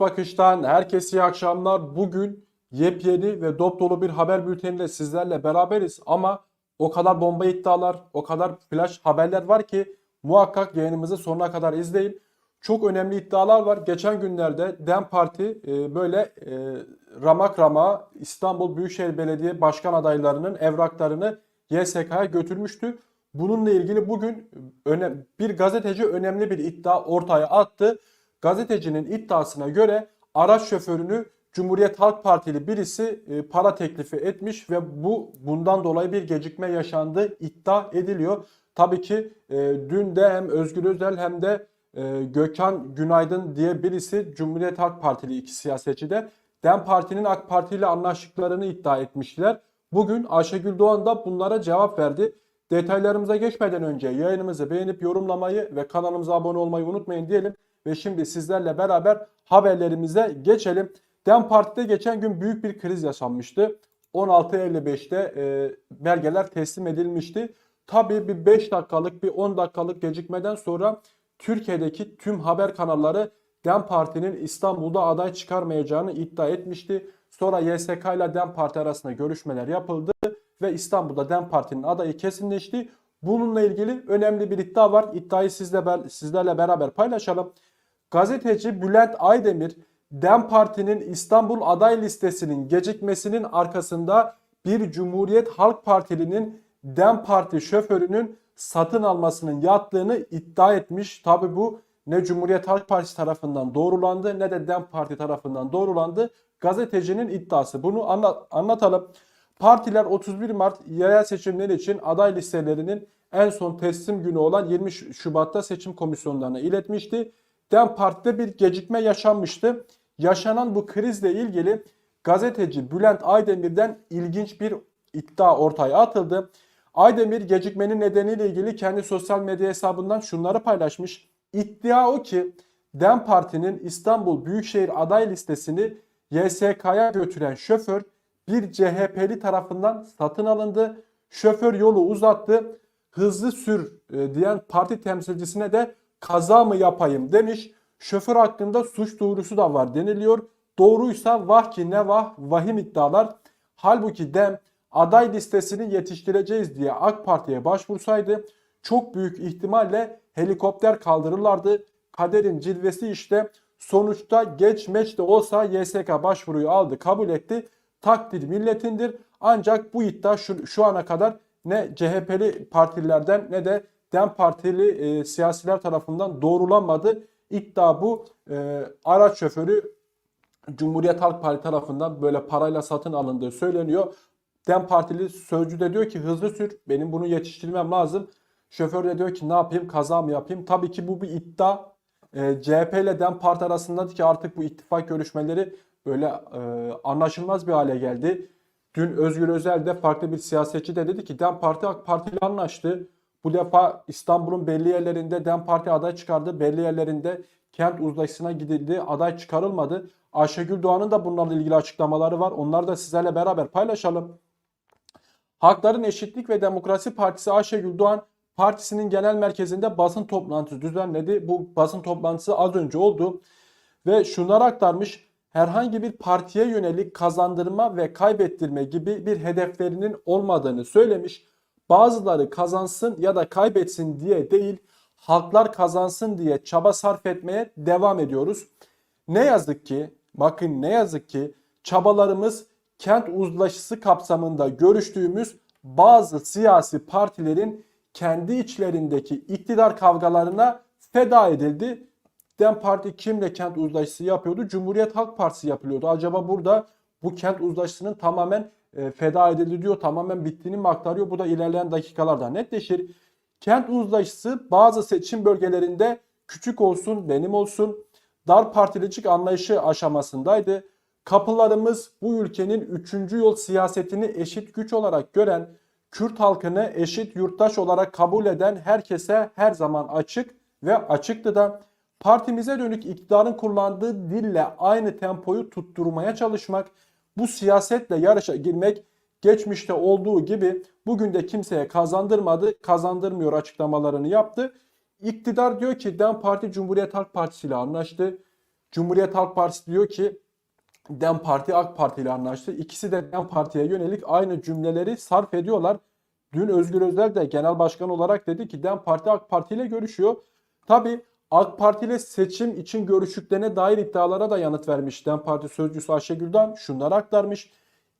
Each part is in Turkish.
Bakış'tan herkese iyi akşamlar. Bugün yepyeni ve dop dolu bir haber bülteniyle sizlerle beraberiz. Ama o kadar bomba iddialar, o kadar flash haberler var ki muhakkak yayınımızı sonuna kadar izleyin. Çok önemli iddialar var. Geçen günlerde DEM Parti e, böyle e, ramak rama İstanbul Büyükşehir Belediye Başkan adaylarının evraklarını YSK'ya götürmüştü. Bununla ilgili bugün bir gazeteci önemli bir iddia ortaya attı. Gazetecinin iddiasına göre araç şoförünü Cumhuriyet Halk Partili birisi e, para teklifi etmiş ve bu bundan dolayı bir gecikme yaşandığı iddia ediliyor. Tabii ki e, dün de hem Özgür Özel hem de e, Gökhan Günaydın diye birisi Cumhuriyet Halk Partili iki siyasetçi de DEM Parti'nin AK Parti ile anlaştıklarını iddia etmişler. Bugün Ayşegül Doğan da bunlara cevap verdi. Detaylarımıza geçmeden önce yayınımızı beğenip yorumlamayı ve kanalımıza abone olmayı unutmayın diyelim. Ve şimdi sizlerle beraber haberlerimize geçelim. DEM Parti'de geçen gün büyük bir kriz yaşanmıştı. 16.55'te e, belgeler teslim edilmişti. Tabii bir 5 dakikalık bir 10 dakikalık gecikmeden sonra Türkiye'deki tüm haber kanalları DEM Parti'nin İstanbul'da aday çıkarmayacağını iddia etmişti. Sonra YSK ile DEM Parti arasında görüşmeler yapıldı ve İstanbul'da DEM Parti'nin adayı kesinleşti. Bununla ilgili önemli bir iddia var. İddiayı sizle, sizlerle beraber paylaşalım. Gazeteci Bülent Aydemir DEM Parti'nin İstanbul aday listesinin gecikmesinin arkasında bir Cumhuriyet Halk Partilinin DEM Parti şoförünün satın almasının yattığını iddia etmiş. Tabi bu ne Cumhuriyet Halk Partisi tarafından doğrulandı ne de DEM Parti tarafından doğrulandı. Gazetecinin iddiası. Bunu anlat, anlatalım. Partiler 31 Mart yerel seçimleri için aday listelerinin en son teslim günü olan 20 Şubat'ta seçim komisyonlarına iletmişti. DEM Parti'de bir gecikme yaşanmıştı. Yaşanan bu krizle ilgili gazeteci Bülent Aydemir'den ilginç bir iddia ortaya atıldı. Aydemir gecikmenin nedeniyle ilgili kendi sosyal medya hesabından şunları paylaşmış. İddia o ki DEM Parti'nin İstanbul Büyükşehir aday listesini YSK'ya götüren şoför bir CHP'li tarafından satın alındı. Şoför yolu uzattı. Hızlı sür e, diyen parti temsilcisine de kaza mı yapayım demiş. Şoför hakkında suç duyurusu da var deniliyor. Doğruysa vah ki ne vah vahim iddialar. Halbuki DEM aday listesini yetiştireceğiz diye AK Parti'ye başvursaydı çok büyük ihtimalle helikopter kaldırırlardı. Kaderin cilvesi işte sonuçta geç meç de olsa YSK başvuruyu aldı kabul etti. Takdir milletindir. Ancak bu iddia şu, şu ana kadar ne CHP'li partililerden ne de DEM Partili e, siyasiler tarafından doğrulanmadı. İddia bu. E, araç şoförü Cumhuriyet Halk Parti tarafından böyle parayla satın alındığı söyleniyor. DEM Partili sözcü de diyor ki hızlı sür benim bunu yetiştirmem lazım. Şoför de diyor ki ne yapayım kaza mı yapayım. Tabii ki bu bir iddia. E, CHP ile DEM Parti arasında ki artık bu ittifak görüşmeleri böyle e, anlaşılmaz bir hale geldi. Dün Özgür Özel de farklı bir siyasetçi de dedi ki DEM Parti AK Parti ile anlaştı. Bu defa İstanbul'un belli yerlerinde DEM Parti aday çıkardı. Belli yerlerinde kent uzlaşısına gidildi. Aday çıkarılmadı. Ayşegül Doğan'ın da bunlarla ilgili açıklamaları var. Onları da sizlerle beraber paylaşalım. Hakların Eşitlik ve Demokrasi Partisi Ayşegül Doğan partisinin genel merkezinde basın toplantısı düzenledi. Bu basın toplantısı az önce oldu ve şunları aktarmış. Herhangi bir partiye yönelik kazandırma ve kaybettirme gibi bir hedeflerinin olmadığını söylemiş. Bazıları kazansın ya da kaybetsin diye değil, halklar kazansın diye çaba sarf etmeye devam ediyoruz. Ne yazık ki, bakın ne yazık ki çabalarımız kent uzlaşısı kapsamında görüştüğümüz bazı siyasi partilerin kendi içlerindeki iktidar kavgalarına feda edildi. DEM Parti kimle kent uzlaşısı yapıyordu? Cumhuriyet Halk Partisi yapılıyordu. Acaba burada bu kent uzlaşısının tamamen feda edildi diyor. Tamamen bittiğini mi aktarıyor? Bu da ilerleyen dakikalarda netleşir. Kent uzlaşısı bazı seçim bölgelerinde küçük olsun, benim olsun, dar partilicik anlayışı aşamasındaydı. Kapılarımız bu ülkenin üçüncü yol siyasetini eşit güç olarak gören, Kürt halkını eşit yurttaş olarak kabul eden herkese her zaman açık ve açıktı da partimize dönük iktidarın kullandığı dille aynı tempoyu tutturmaya çalışmak, bu siyasetle yarışa girmek geçmişte olduğu gibi bugün de kimseye kazandırmadı, kazandırmıyor açıklamalarını yaptı. İktidar diyor ki DEM Parti Cumhuriyet Halk Partisi ile anlaştı. Cumhuriyet Halk Partisi diyor ki DEM Parti AK Parti ile anlaştı. İkisi de DEM Parti'ye yönelik aynı cümleleri sarf ediyorlar. Dün Özgür Özel de genel başkan olarak dedi ki DEM Parti AK Parti ile görüşüyor. Tabi AK Parti ile seçim için görüştüklerine dair iddialara da yanıt vermiş. DEM Parti sözcüsü Ayşe Gül'den şunları aktarmış.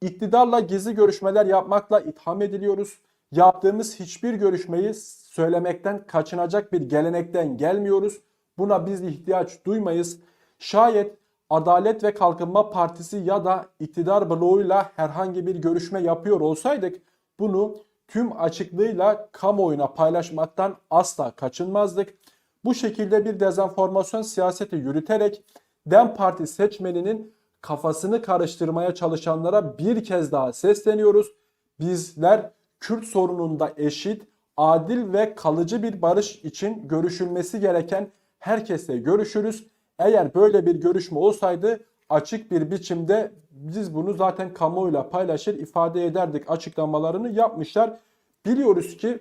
İktidarla gizli görüşmeler yapmakla itham ediliyoruz. Yaptığımız hiçbir görüşmeyi söylemekten kaçınacak bir gelenekten gelmiyoruz. Buna biz ihtiyaç duymayız. Şayet Adalet ve Kalkınma Partisi ya da iktidar bloğuyla herhangi bir görüşme yapıyor olsaydık bunu tüm açıklığıyla kamuoyuna paylaşmaktan asla kaçınmazdık. Bu şekilde bir dezenformasyon siyaseti yürüterek DEM Parti seçmeninin kafasını karıştırmaya çalışanlara bir kez daha sesleniyoruz. Bizler Kürt sorununda eşit, adil ve kalıcı bir barış için görüşülmesi gereken herkesle görüşürüz. Eğer böyle bir görüşme olsaydı açık bir biçimde biz bunu zaten kamuoyuyla paylaşır ifade ederdik açıklamalarını yapmışlar. Biliyoruz ki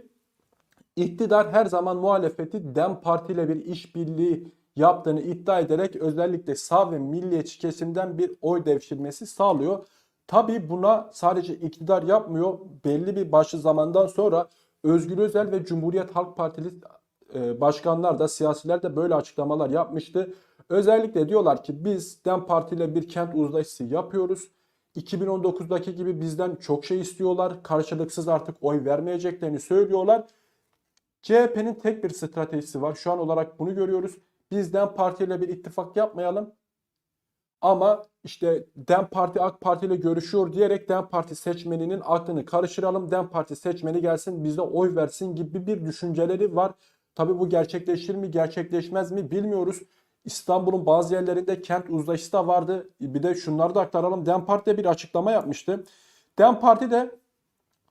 iktidar her zaman muhalefeti DEM Parti ile bir işbirliği yaptığını iddia ederek özellikle sağ ve milliyetçi kesimden bir oy devşirmesi sağlıyor. Tabi buna sadece iktidar yapmıyor. Belli bir başı zamandan sonra Özgür Özel ve Cumhuriyet Halk Partili e, başkanlar da siyasiler de böyle açıklamalar yapmıştı. Özellikle diyorlar ki biz DEM Parti ile bir kent uzlaşısı yapıyoruz. 2019'daki gibi bizden çok şey istiyorlar. Karşılıksız artık oy vermeyeceklerini söylüyorlar. CHP'nin tek bir stratejisi var. Şu an olarak bunu görüyoruz. Biz DEM Parti ile bir ittifak yapmayalım. Ama işte DEM Parti AK Parti ile görüşüyor diyerek DEM Parti seçmeninin aklını karıştıralım. DEM Parti seçmeni gelsin bize oy versin gibi bir düşünceleri var. Tabi bu gerçekleşir mi gerçekleşmez mi bilmiyoruz. İstanbul'un bazı yerlerinde kent uzlaşısı da vardı. Bir de şunları da aktaralım. DEM Parti de bir açıklama yapmıştı. DEM Parti de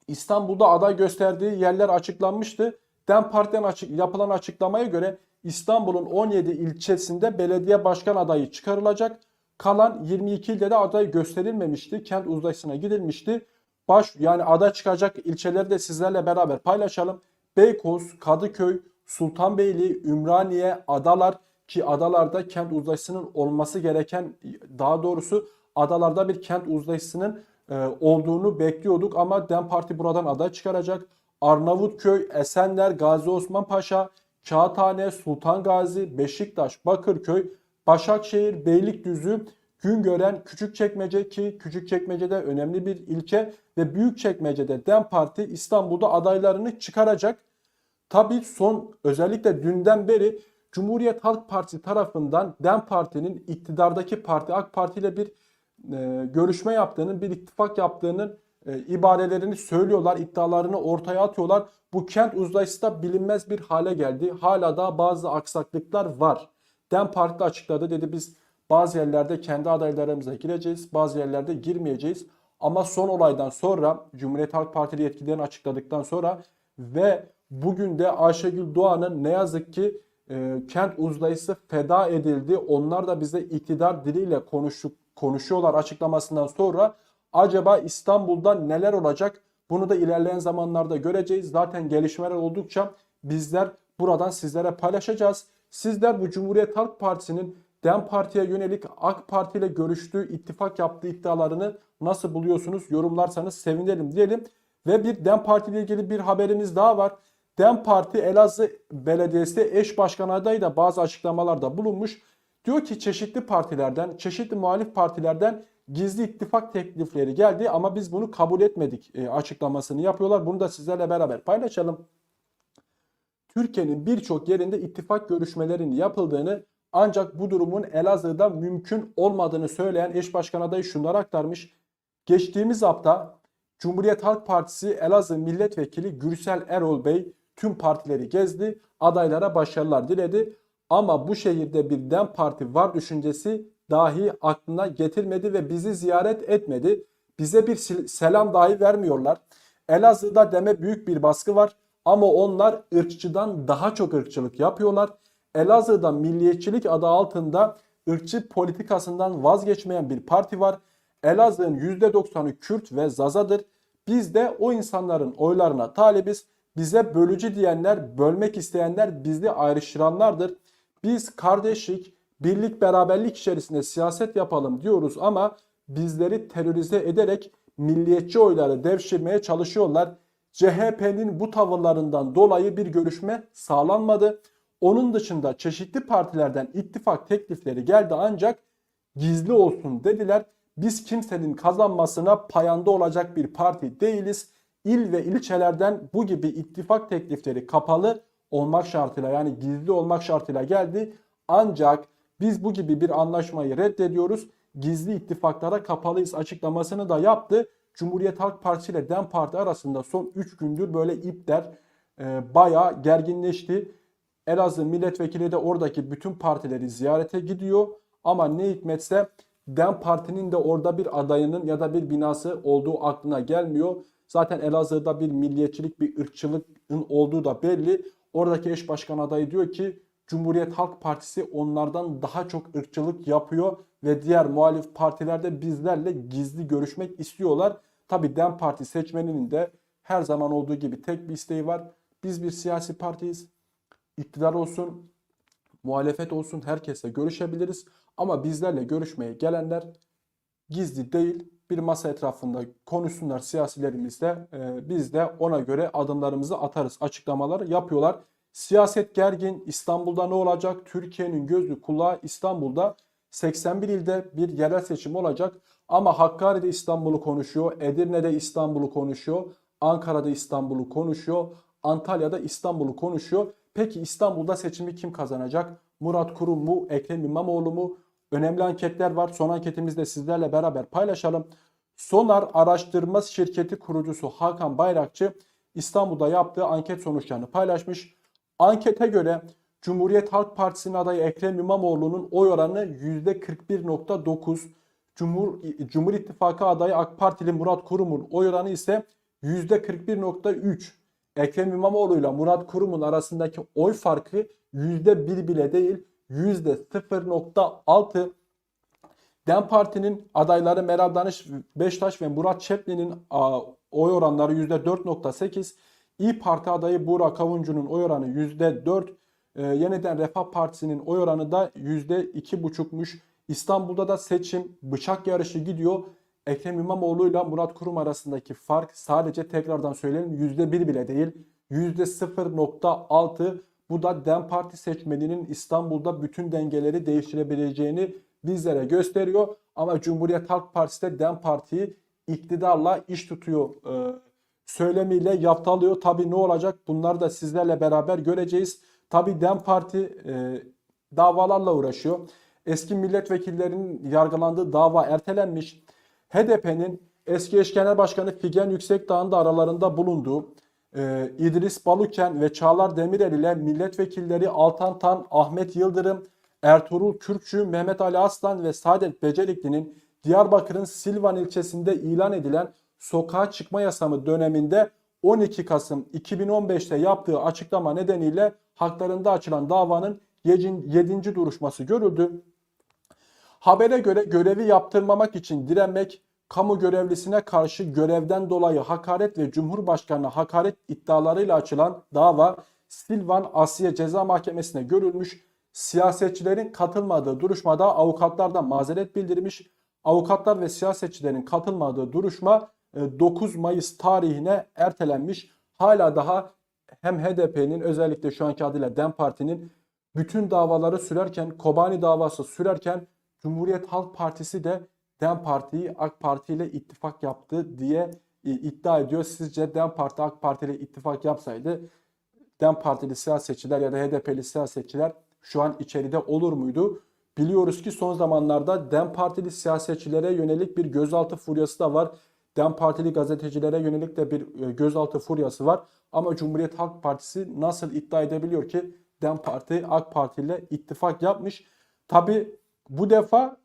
İstanbul'da aday gösterdiği yerler açıklanmıştı. DEM Parti'den açık, yapılan açıklamaya göre İstanbul'un 17 ilçesinde belediye başkan adayı çıkarılacak. Kalan 22 ilde de aday gösterilmemişti. Kent uzlaşısına gidilmişti. Baş yani aday çıkacak ilçeleri de sizlerle beraber paylaşalım. Beykoz, Kadıköy, Sultanbeyli, Ümraniye, Adalar ki adalarda kent uzlaşısının olması gereken daha doğrusu adalarda bir kent uzlaşısının e, olduğunu bekliyorduk ama DEM Parti buradan aday çıkaracak. Arnavutköy, Esenler, Gazi Osman Paşa, Kağıthane, Sultan Gazi, Beşiktaş, Bakırköy, Başakşehir, Beylikdüzü, Güngören, Küçükçekmece ki Küçükçekmece'de önemli bir ilçe ve Büyükçekmece'de DEM Parti İstanbul'da adaylarını çıkaracak. Tabii son özellikle dünden beri Cumhuriyet Halk Partisi tarafından DEM Parti'nin iktidardaki parti AK Parti ile bir e, görüşme yaptığının, bir ittifak yaptığının e, ibarelerini söylüyorlar, iddialarını ortaya atıyorlar. Bu kent uzlaşısı da bilinmez bir hale geldi. Hala da bazı aksaklıklar var. DEM Parti açıkladı dedi biz bazı yerlerde kendi adaylarımıza gireceğiz, bazı yerlerde girmeyeceğiz. Ama son olaydan sonra Cumhuriyet Halk Partili yetkililerin açıkladıktan sonra ve bugün de Ayşegül Doğan'ın ne yazık ki e, kent uzlayısı feda edildi. Onlar da bize iktidar diliyle konuşup konuşuyorlar açıklamasından sonra acaba İstanbul'da neler olacak? Bunu da ilerleyen zamanlarda göreceğiz. Zaten gelişmeler oldukça bizler buradan sizlere paylaşacağız. Sizler bu Cumhuriyet Halk Partisi'nin DEM Parti'ye yönelik AK Parti ile görüştüğü, ittifak yaptığı iddialarını nasıl buluyorsunuz? Yorumlarsanız sevinirim diyelim. Ve bir DEM Parti ile ilgili bir haberimiz daha var. DEM Parti Elazığ Belediyesi eş başkan adayı da bazı açıklamalarda bulunmuş. Diyor ki çeşitli partilerden, çeşitli muhalif partilerden gizli ittifak teklifleri geldi ama biz bunu kabul etmedik e, açıklamasını yapıyorlar. Bunu da sizlerle beraber paylaşalım. Türkiye'nin birçok yerinde ittifak görüşmelerinin yapıldığını ancak bu durumun Elazığ'da mümkün olmadığını söyleyen eş başkan adayı şunları aktarmış. Geçtiğimiz hafta Cumhuriyet Halk Partisi Elazığ Milletvekili Gürsel Erol Bey tüm partileri gezdi, adaylara başarılar diledi. Ama bu şehirde bir DEM Parti var düşüncesi dahi aklına getirmedi ve bizi ziyaret etmedi. Bize bir selam dahi vermiyorlar. Elazığ'da deme büyük bir baskı var ama onlar ırkçıdan daha çok ırkçılık yapıyorlar. Elazığ'da milliyetçilik adı altında ırkçı politikasından vazgeçmeyen bir parti var. Elazığ'ın %90'ı Kürt ve Zazadır. Biz de o insanların oylarına talibiz. Bize bölücü diyenler, bölmek isteyenler bizi ayrıştıranlardır. Biz kardeşlik, birlik beraberlik içerisinde siyaset yapalım diyoruz ama bizleri terörize ederek milliyetçi oyları devşirmeye çalışıyorlar. CHP'nin bu tavırlarından dolayı bir görüşme sağlanmadı. Onun dışında çeşitli partilerden ittifak teklifleri geldi ancak gizli olsun dediler. Biz kimsenin kazanmasına payanda olacak bir parti değiliz. İl ve ilçelerden bu gibi ittifak teklifleri kapalı olmak şartıyla yani gizli olmak şartıyla geldi. Ancak biz bu gibi bir anlaşmayı reddediyoruz. Gizli ittifaklara kapalıyız açıklamasını da yaptı. Cumhuriyet Halk Partisi ile DEM Parti arasında son 3 gündür böyle ipler e, bayağı gerginleşti. Elazığ milletvekili de oradaki bütün partileri ziyarete gidiyor. Ama ne hikmetse DEM Parti'nin de orada bir adayının ya da bir binası olduğu aklına gelmiyor. Zaten Elazığ'da bir milliyetçilik, bir ırkçılığın olduğu da belli. Oradaki eş başkan adayı diyor ki Cumhuriyet Halk Partisi onlardan daha çok ırkçılık yapıyor ve diğer muhalif partiler de bizlerle gizli görüşmek istiyorlar. Tabi DEM Parti seçmeninin de her zaman olduğu gibi tek bir isteği var. Biz bir siyasi partiyiz. İktidar olsun, muhalefet olsun herkesle görüşebiliriz. Ama bizlerle görüşmeye gelenler gizli değil bir masa etrafında konuşsunlar siyasilerimizle. Ee, biz de ona göre adımlarımızı atarız açıklamalar yapıyorlar. Siyaset gergin. İstanbul'da ne olacak? Türkiye'nin gözü kulağı İstanbul'da 81 ilde bir yerel seçim olacak. Ama Hakkari'de İstanbul'u konuşuyor. Edirne'de İstanbul'u konuşuyor. Ankara'da İstanbul'u konuşuyor. Antalya'da İstanbul'u konuşuyor. Peki İstanbul'da seçimi kim kazanacak? Murat Kurum mu? Ekrem İmamoğlu mu? Önemli anketler var. Son anketimizde sizlerle beraber paylaşalım. Sonar Araştırma Şirketi kurucusu Hakan Bayrakçı İstanbul'da yaptığı anket sonuçlarını paylaşmış. Ankete göre Cumhuriyet Halk Partisi'nin adayı Ekrem İmamoğlu'nun oy oranı %41.9. Cumhur, Cumhur İttifakı adayı AK Partili Murat Kurum'un oy oranı ise %41.3. Ekrem İmamoğlu ile Murat Kurum'un arasındaki oy farkı %1 bile değil %0.6. DEM Parti'nin adayları Meral Danış Beştaş ve Murat Çepli'nin oy oranları %4.8. İyi Parti adayı Burak Kavuncu'nun oy oranı %4. Ee, yeniden Refah Partisi'nin oy oranı da %2,5'muş. İstanbul'da da seçim bıçak yarışı gidiyor. Ekrem İmamoğlu ile Murat Kurum arasındaki fark sadece tekrardan söyleyelim %1 bile değil. %0.6 bu da DEM Parti seçmeninin İstanbul'da bütün dengeleri değiştirebileceğini bizlere gösteriyor. Ama Cumhuriyet Halk Partisi de DEM Parti'yi iktidarla iş tutuyor e, söylemiyle yaftalıyor. Tabi ne olacak bunları da sizlerle beraber göreceğiz. Tabi DEM Parti e, davalarla uğraşıyor. Eski milletvekillerinin yargılandığı dava ertelenmiş. HDP'nin eski eş genel başkanı Figen Yüksekdağ'ın da aralarında bulunduğu e, İdris Baluken ve Çağlar Demirel ile milletvekilleri Altan Tan, Ahmet Yıldırım, Ertuğrul Kürkçü, Mehmet Ali Aslan ve Saadet Becerikli'nin Diyarbakır'ın Silvan ilçesinde ilan edilen sokağa çıkma yasamı döneminde 12 Kasım 2015'te yaptığı açıklama nedeniyle haklarında açılan davanın 7. duruşması görüldü. Habere göre görevi yaptırmamak için direnmek, kamu görevlisine karşı görevden dolayı hakaret ve Cumhurbaşkanı'na hakaret iddialarıyla açılan dava Silvan Asya Ceza Mahkemesi'ne görülmüş. Siyasetçilerin katılmadığı duruşmada avukatlar da mazeret bildirmiş. Avukatlar ve siyasetçilerin katılmadığı duruşma 9 e, Mayıs tarihine ertelenmiş. Hala daha hem HDP'nin özellikle şu anki adıyla DEM Parti'nin bütün davaları sürerken, Kobani davası sürerken Cumhuriyet Halk Partisi de DEM Parti'yi AK Parti ile ittifak yaptı diye e, iddia ediyor. Sizce DEM Parti AK Parti ile ittifak yapsaydı DEM Partili siyasetçiler ya da HDP'li siyasetçiler şu an içeride olur muydu? Biliyoruz ki son zamanlarda DEM Partili siyasetçilere yönelik bir gözaltı furyası da var. DEM Partili gazetecilere yönelik de bir e, gözaltı furyası var. Ama Cumhuriyet Halk Partisi nasıl iddia edebiliyor ki DEM Parti AK Parti ile ittifak yapmış? Tabi bu defa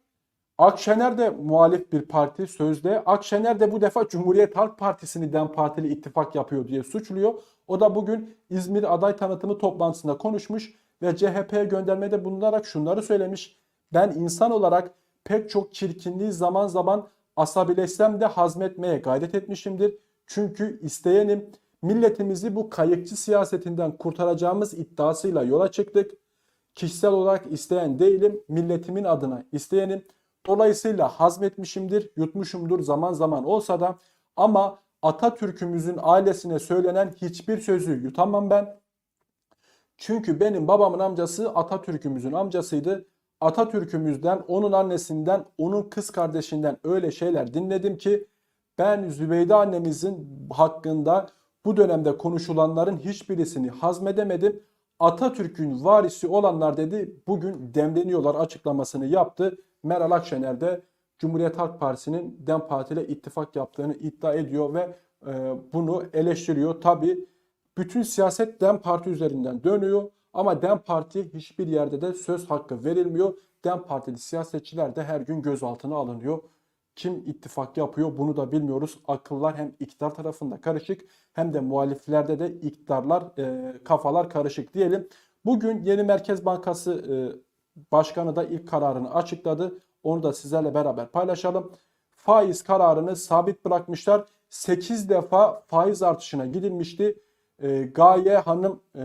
Akşener de muhalif bir parti sözde. Akşener de bu defa Cumhuriyet Halk Partisi'ni DEM Partili ittifak yapıyor diye suçluyor. O da bugün İzmir aday tanıtımı toplantısında konuşmuş ve CHP'ye göndermede bulunarak şunları söylemiş. Ben insan olarak pek çok çirkinliği zaman zaman asabileşsem de hazmetmeye gayret etmişimdir. Çünkü isteyenim milletimizi bu kayıkçı siyasetinden kurtaracağımız iddiasıyla yola çıktık. Kişisel olarak isteyen değilim, milletimin adına isteyenim. Dolayısıyla hazmetmişimdir, yutmuşumdur zaman zaman olsa da ama Atatürk'ümüzün ailesine söylenen hiçbir sözü yutamam ben. Çünkü benim babamın amcası Atatürk'ümüzün amcasıydı. Atatürk'ümüzden, onun annesinden, onun kız kardeşinden öyle şeyler dinledim ki ben Zübeyde annemizin hakkında bu dönemde konuşulanların hiçbirisini hazmedemedim. Atatürk'ün varisi olanlar dedi bugün demleniyorlar açıklamasını yaptı. Meral Akşener de Cumhuriyet Halk Partisi'nin DEM Parti ile ittifak yaptığını iddia ediyor ve e, bunu eleştiriyor. Tabi bütün siyaset DEM Parti üzerinden dönüyor ama DEM Parti hiçbir yerde de söz hakkı verilmiyor. DEM Partili siyasetçiler de her gün gözaltına alınıyor. Kim ittifak yapıyor bunu da bilmiyoruz. Akıllar hem iktidar tarafında karışık hem de muhaliflerde de iktidarlar e, kafalar karışık diyelim. Bugün yeni Merkez Bankası e, Başkanı da ilk kararını açıkladı. Onu da sizlerle beraber paylaşalım. Faiz kararını sabit bırakmışlar. 8 defa faiz artışına gidilmişti. E, Gaye Hanım e,